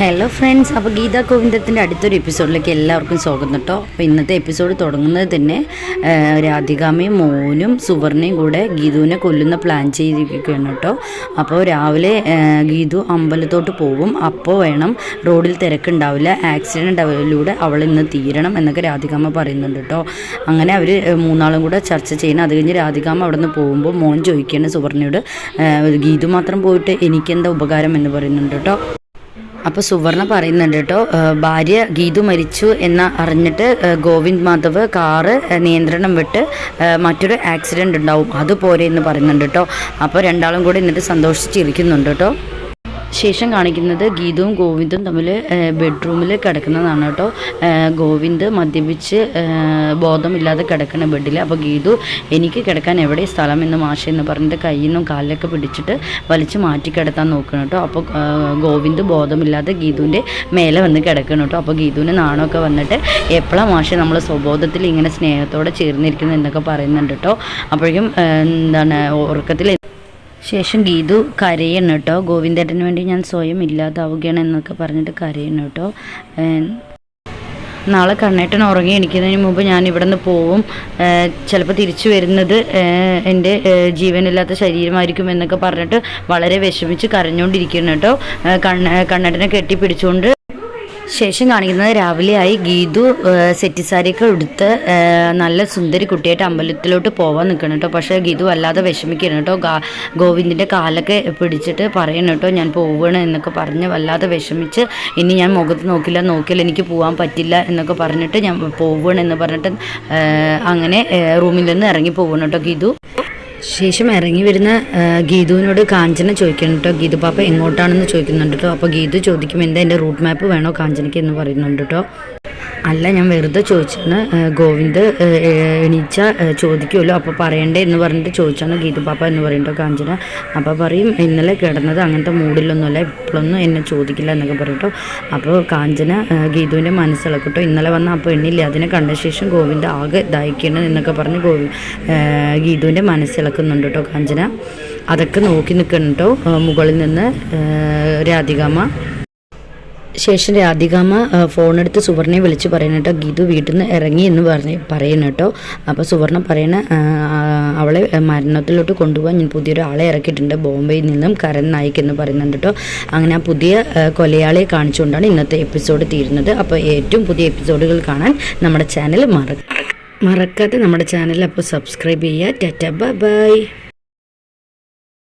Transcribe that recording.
Hello friends അപ്പോൾ ഗീത ഗോവിന്ദത്തിന്റെ അടുത്തൊരു എപ്പിസോഡിലേക്ക് എല്ലാവർക്കും സ്വാഗതം കേട്ടോ അപ്പോൾ ഇന്നത്തെ എപ്പിസോഡ് തുടങ്ങുന്നത് തന്നെ രാധികാമയും മോനും സുവർണയും കൂടെ ഗീതുവിനെ കൊല്ലുന്ന പ്ലാൻ ചെയ്തിരിക്കുകയാണ് കേട്ടോ അപ്പോൾ രാവിലെ ഗീതു അമ്പലത്തോട്ട് പോകും അപ്പോൾ വേണം റോഡിൽ തിരക്കുണ്ടാവില്ല ആക്സിഡന്റ് അവരിലൂടെ അവൾ ഇന്ന് തീരണം എന്നൊക്കെ രാധികാമ പറയുന്നുണ്ട് കേട്ടോ അങ്ങനെ അവർ മൂന്നാളും കൂടെ ചർച്ച ചെയ്യണം അത് കഴിഞ്ഞ് രാധികാമ അവിടെ നിന്ന് പോകുമ്പോൾ മോൻ ചോദിക്കുകയാണ് സുവർണയോട് ഗീതു മാത്രം പോയിട്ട് എനിക്കെന്താ ഉപകാരം എന്ന് പറയുന്നുണ്ട് കേട്ടോ അപ്പോൾ സുവർണ പറയുന്നുണ്ട് കേട്ടോ ഭാര്യ ഗീതു മരിച്ചു എന്ന് അറിഞ്ഞിട്ട് ഗോവിന്ദ് മാധവ് കാറ് നിയന്ത്രണം വിട്ട് മറ്റൊരു ആക്സിഡന്റ് ഉണ്ടാവും. അതുപോലെ എന്ന് പറയുന്നുണ്ട് കേട്ടോ. അപ്പോൾ രണ്ടാളും കൂടി എന്നിട്ട് സന്തോഷിച്ചിരിക്കുന്നുണ്ട് കേട്ടോ. ശേഷം കാണിക്കുന്നത് ഗീതവും ഗോവിന്ദും തമ്മിൽ ബെഡ്റൂമിൽ കിടക്കുന്നതാണ് കേട്ടോ. ഗോവിന്ദ് മദ്യപിച്ച് ബോധമില്ലാതെ കിടക്കുന്ന ബെഡിൽ. അപ്പോൾ ഗീതു എനിക്ക് കിടക്കാൻ എവിടെ സ്ഥലം എന്ന് മാഷ എന്ന് പറഞ്ഞിട്ട് കയ്യിൽ നിന്നും കാലിലൊക്കെ പിടിച്ചിട്ട് വലിച്ച് മാറ്റി കിടത്താൻ നോക്കണം കേട്ടോ. അപ്പോൾ ഗോവിന്ദ് ബോധമില്ലാതെ ഗീതുവിന്റെ മേലെ വന്ന് കിടക്കണം കേട്ടോ. അപ്പോൾ ഗീതുവിന് നാണമൊക്കെ വന്നിട്ട് എപ്പോഴാണ് മാഷ നമ്മൾ സ്വബോധത്തിൽ ഇങ്ങനെ സ്നേഹത്തോടെ ചേർന്നിരിക്കുന്നത് എന്നൊക്കെ പറയുന്നുണ്ട് കേട്ടോ. അപ്പോഴേക്കും എന്താണ് ഉറക്കത്തിൽ ശേഷം ഗീതു കരയണം കേട്ടോ. ഗോവിന്ദേട്ടന് വേണ്ടി ഞാൻ സ്വയം ഇല്ലാതാവുകയാണ് എന്നൊക്കെ പറഞ്ഞിട്ട് കരയണം കേട്ടോ. നാളെ കണ്ണേട്ടൻ ഉറങ്ങി എണിക്കുന്നതിന് മുമ്പ് ഞാൻ ഇവിടെ നിന്ന് പോവും ചിലപ്പോൾ തിരിച്ചു വരുന്നത് എന്റെ ജീവനില്ലാത്ത ശരീരമായിരിക്കും എന്നൊക്കെ പറഞ്ഞിട്ട് വളരെ വിഷമിച്ച് കരഞ്ഞുകൊണ്ടിരിക്കുന്നു കേട്ടോ. കണ്ണ കണ്ണേട്ടനെ കെട്ടിപ്പിടിച്ചുകൊണ്ട് ശേഷം കാണിക്കുന്നത് രാവിലെയായി ഗീതു സെറ്റി സാരിയൊക്കെ എടുത്ത് നല്ല സുന്ദരി കുട്ടിയായിട്ട് അമ്പലത്തിലോട്ട് പോവാൻ നിൽക്കണം കേട്ടോ പക്ഷേ ഗീതു വല്ലാതെ വിഷമിക്കണം കേട്ടോ ഗോവിന്ദിന്റെ കാലൊക്കെ പിടിച്ചിട്ട് പറയണം കേട്ടോ ഞാൻ പോവുകയാണ് എന്നൊക്കെ പറഞ്ഞ് വല്ലാതെ വിഷമിച്ച് ഇനി ഞാൻ മുഖത്ത് നോക്കില്ല നോക്കിയാൽ എനിക്ക് പോകാൻ പറ്റില്ല എന്നൊക്കെ പറഞ്ഞിട്ട് ഞാൻ പോവുകയാണ് എന്ന് പറഞ്ഞിട്ട് അങ്ങനെ റൂമിൽ നിന്ന് ഇറങ്ങി പോകണം കേട്ടോ ഗീതു. ശേഷം ഇറങ്ങി വരുന്ന ഗീതുവിനോട് കാഞ്ചന ചോദിക്കണം കേട്ടോ ഗീതു പാപ്പ എങ്ങോട്ടാണെന്ന് ചോദിക്കുന്നുണ്ട് കേട്ടോ അപ്പോൾ ഗീതു ചോദിക്കും എന്താ എന്റെ റൂട്ട് മാപ്പ് വേണോ കാഞ്ചനയ്ക്ക് എന്ന് പറയുന്നുണ്ട് കേട്ടോ അല്ല ഞാൻ വെറുതെ ചോദിച്ചാണ് ഗോവിന്ദ് എണീച്ച ചോദിക്കുമല്ലോ അപ്പോൾ പറയണ്ടേ എന്ന് പറഞ്ഞിട്ട് ചോദിച്ചാണ് ഗീതു പാപ്പ എന്ന് പറയുന്നുണ്ടോ കാഞ്ചന. അപ്പോൾ പറയും ഇന്നലെ കിടന്നത് അങ്ങനത്തെ മൂഡിലൊന്നുമല്ല ഇപ്പോഴൊന്നും എന്നെ ചോദിക്കില്ല എന്നൊക്കെ പറയും അപ്പോൾ കാഞ്ചന ഗീതുവിന്റെ മനസ്സിളക്കട്ടോ ഇന്നലെ വന്ന അപ്പോൾ എണ്ണില്ല അതിനെ കണ്ട ശേഷം ഗോവിന്ദ് ആകെ ദാഹിക്കണം എന്നൊക്കെ പറഞ്ഞ് ഗോവി ഗീതുവിന്റെ മനസ്സിളക്കുന്നുണ്ട് കേട്ടോ കാഞ്ചന. അതൊക്കെ നോക്കി നിൽക്കണം കേട്ടോ മുകളിൽ നിന്ന് രാധികാമ്മ. ശേഷം രാധികാമ്മ ഫോണെടുത്ത് സുവർണയെ വിളിച്ച് പറയണം കേട്ടോ. ഗീതു വീട്ടിൽ നിന്ന് ഇറങ്ങി എന്ന് പറഞ്ഞ് പറയുന്ന കേട്ടോ. അപ്പോൾ സുവർണ പറയണ അവളെ മരണത്തിലോട്ട് കൊണ്ടുപോകാൻ ഞാൻ പുതിയൊരു ആളെ ഇറക്കിയിട്ടുണ്ട്. ബോംബെയിൽ നിന്നും കരൺ നായിക് എന്ന് പറയുന്നുണ്ട് കേട്ടോ. അങ്ങനെ ആ പുതിയ കൊലയാളെ കാണിച്ചുകൊണ്ടാണ് ഇന്നത്തെ എപ്പിസോഡ് തീരുന്നത്. അപ്പോൾ ഏറ്റവും പുതിയ എപ്പിസോഡുകൾ കാണാൻ നമ്മുടെ ചാനൽ മറ മറക്കാതെ നമ്മുടെ ചാനൽ അപ്പോൾ സബ്സ്ക്രൈബ് ചെയ്യുക. Tata bye.